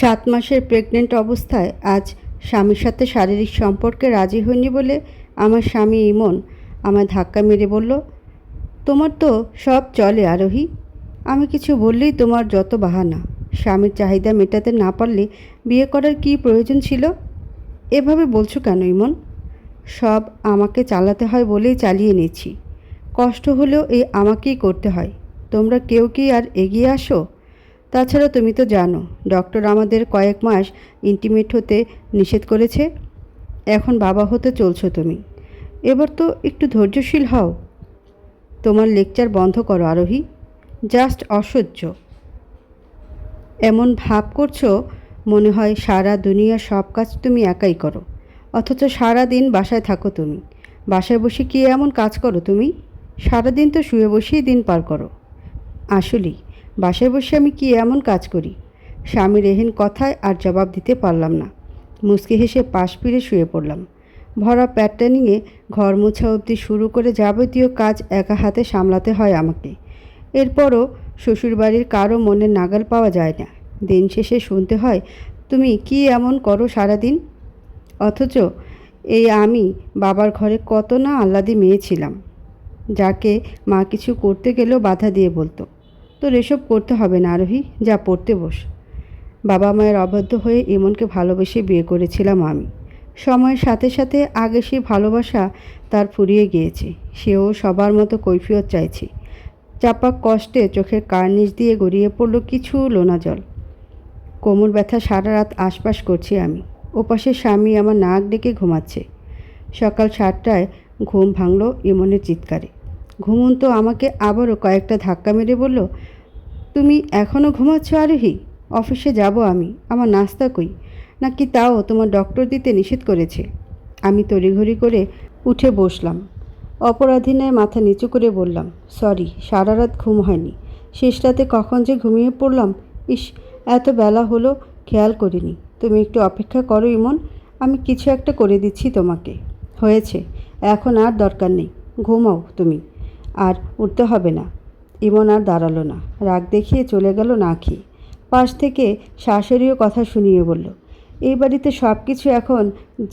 সাত মাসের প্রেগনেন্ট অবস্থায় আজ স্বামীর সাথে শারীরিক সম্পর্কে রাজি হয়নি বলে আমার স্বামী ইমন আমায় ধাক্কা মেরে বলল, তোমার তো সব চলে আরোহী। আমি কিছু বললেই তোমার যত বাহানা। স্বামীর চাহিদা মেটাতে না পারলে বিয়ে করার কী প্রয়োজন ছিল? এভাবে বলছো কেন ইমন? সব আমাকে চালাতে হয় বলেই চালিয়ে নিচ্ছি কষ্ট হলেও এই আমাকেই করতে হয়। তোমরা কেউ কি আর এগিয়ে আসো? তাছাড়া তুমি তো জানো, ডক্টর আমাদের কয়েক মাস ইন্টিমেট হতে নিষেধ করেছে, এখন বাবা হতে চলছো তুমি। এবার তো একটু ধৈর্যশীল হও। তোমার লেকচার বন্ধ করো আরোহী জাস্ট অসহ্য। এমন ভাব করছ, মনে হয় সারা দুনিয়ার সব কাজ তুমি একাই করো, অথচ সারা দিন বাসায় থাকো তুমি। বাসায় বসে কি এমন কাজ করো তুমি? সারা দিন তো শুয়ে বসেই দিন পার করো। আসলেই বাসায় বসে আমি কি এমন কাজ করি? স্বামীর এহেন কথায় আর জবাব দিতে পারলাম না। মুচকি হেসে পাশ ফিরে শুয়ে পড়লাম। ভরা প্যাটটা নিয়ে ঘর মোছা অবধি শুরু করে যাবতীয় কাজ একা হাতে সামলাতে হয় আমাকে। এরপরও শ্বশুরবাড়ির কারও মনে নাগাল পাওয়া যায় না। দিন শেষে শুনতে হয়, তুমি কি এমন করো সারাদিন? অথচ এই আমি বাবার ঘরে কত না আহ্লাদি মেয়ে ছিলাম। যাকে মা কিছু করতে গেলেও বাধা দিয়ে বলতো। তোর এসব করতে হবে না আরোহী যা পড়তে বস। বাবা মায়ের অবাধ্য হয়ে ইমনকে ভালোবেসে বিয়ে করেছিলাম আমি। সময়ের সাথে সাথে আগে সে ভালোবাসা তার ফুরিয়ে গিয়েছে। সেও সবার মতো কৈফিয়ত চাইছে। চাপা কষ্টে চোখের কার্নিশ দিয়ে গড়িয়ে পড়ল কিছু লোনা জল। কোমর ব্যথা সারা রাত আশপাশ করছি আমি। ওপাশে স্বামী আমার নাক ডেকে ঘুমাচ্ছে। সকাল সাতটায় ঘুম ভাঙল ইমনের চিৎকারে। ঘুমন্ত আমাকে আবারও কয়েকটা ধাক্কা মেরে বলল, তুমি এখনও ঘুমাচ্ছ আরোহী? অফিসে যাব আমি। আমার নাস্তা কই? নাকি তাও তোমার ডক্টর দিতে নিষেধ করেছে? আমি তড়িঘড়ি করে উঠে বসলাম। অপরাধীনায় মাথা নিচু করে বললাম, সরি, সারা রাত ঘুম হয়নি। শেষ রাতে কখন যে ঘুমিয়ে পড়লাম, ইস, এত বেলা হলো, খেয়াল করিনি। তুমি একটু অপেক্ষা করো ইমন, আমি কিছু একটা করে দিচ্ছি তোমাকে। হয়েছে, এখন আর দরকার নেই। ঘুমাও তুমি। আর উঠতে হবে না। ইমন আর দাঁড়াল না। রাগ দেখিয়ে চলে গেল না খেয়ে পাশ থেকে শাশুড়িও কথা শুনিয়ে বলল, এই বাড়িতে সব কিছু এখন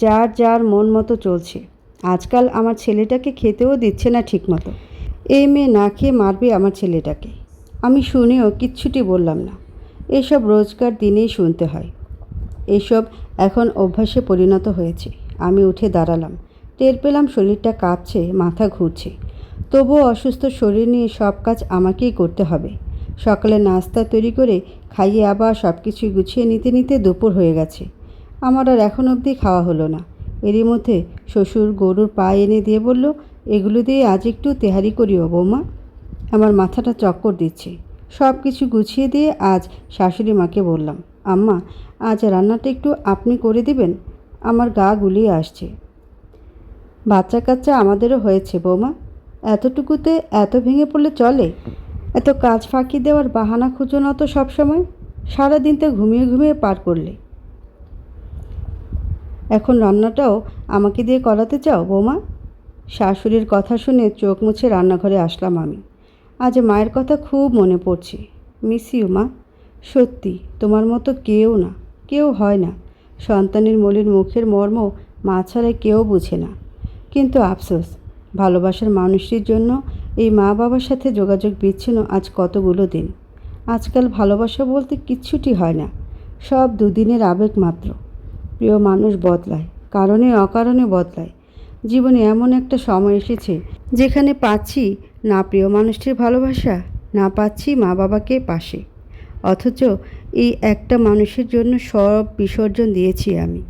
যার যার মন মতো চলছে। আজকাল আমার ছেলেটাকে খেতেও দিচ্ছে না ঠিকমতো। এই মেয়ে না খেয়ে মারবে আমার ছেলেটাকে। আমি শুনেও কিচ্ছুটি বললাম না। এসব রোজকার দিনেই শুনতে হয়। এসব এখন অভ্যাসে পরিণত হয়েছে। আমি উঠে দাঁড়ালাম। টের পেলাম শরীরটা কাঁপছে, মাথা ঘুরছে। তবুও অসুস্থ শরীর নিয়ে সব কাজ আমাকেই করতে হবে। সকালে নাস্তা তৈরি করে খাইয়ে আবার সব কিছু গুছিয়ে নিতে নিতে দুপুর হয়ে গেছে। আমার আর এখন অবধি খাওয়া হলো না। এরই মধ্যে শ্বশুর গরুর পা এনে দিয়ে বলল, এগুলো দিয়ে আজ একটু তেহারি করিও বৌমা। আমার মাথাটা চক্কর দিচ্ছে। সব কিছু গুছিয়ে দিয়ে আজ শাশুড়ি মাকে বললাম, আম্মা, আজ রান্নাটা একটু আপনি করে দিবেন? আমার গা গুলিয়ে আসছে। বাচ্চা কাচ্চা আমাদেরও হয়েছে বৌমা। এতটুকুতে এত ভেঙে পড়লে চলে? এত কাজ ফাঁকি দেওয়ার বাহানা খুঁজো না তো সবসময়? সারাদিন তো ঘুমিয়ে ঘুমিয়ে পার করলে। এখন রান্নাটাও আমাকে দিয়ে করাতে চাও, বৌমা? শাশুড়ির কথা শুনে চোখ মুছে রান্নাঘরে আসলাম আমি। আজ মায়ের কথা খুব মনে পড়ছে। মিস ইউ, মা। সত্যি, তোমার মতো কেউ না, কেউ হয় না। সন্তানের মলির মুখের মর্ম মা ছাড়া কেউ বুঝে না। কিন্তু আফসোস ভালোবাসার মানুষটির জন্য এই মা বাবার সাথে যোগাযোগ বিচ্ছিন্ন আজ কতগুলো দিন। আজকাল ভালোবাসা বলতে কিচ্ছুটি হয় না, সব দুদিনের আবেগ মাত্র। প্রিয় মানুষ বদলায়, কারণে অকারণে বদলায়। জীবনে এমন একটা সময় এসেছে যেখানে পাচ্ছি না প্রিয় মানুষটির ভালোবাসা, না পাচ্ছি মা বাবাকে পাশে। অথচ এই একটা মানুষের জন্য সব বিসর্জন দিয়েছি আমি।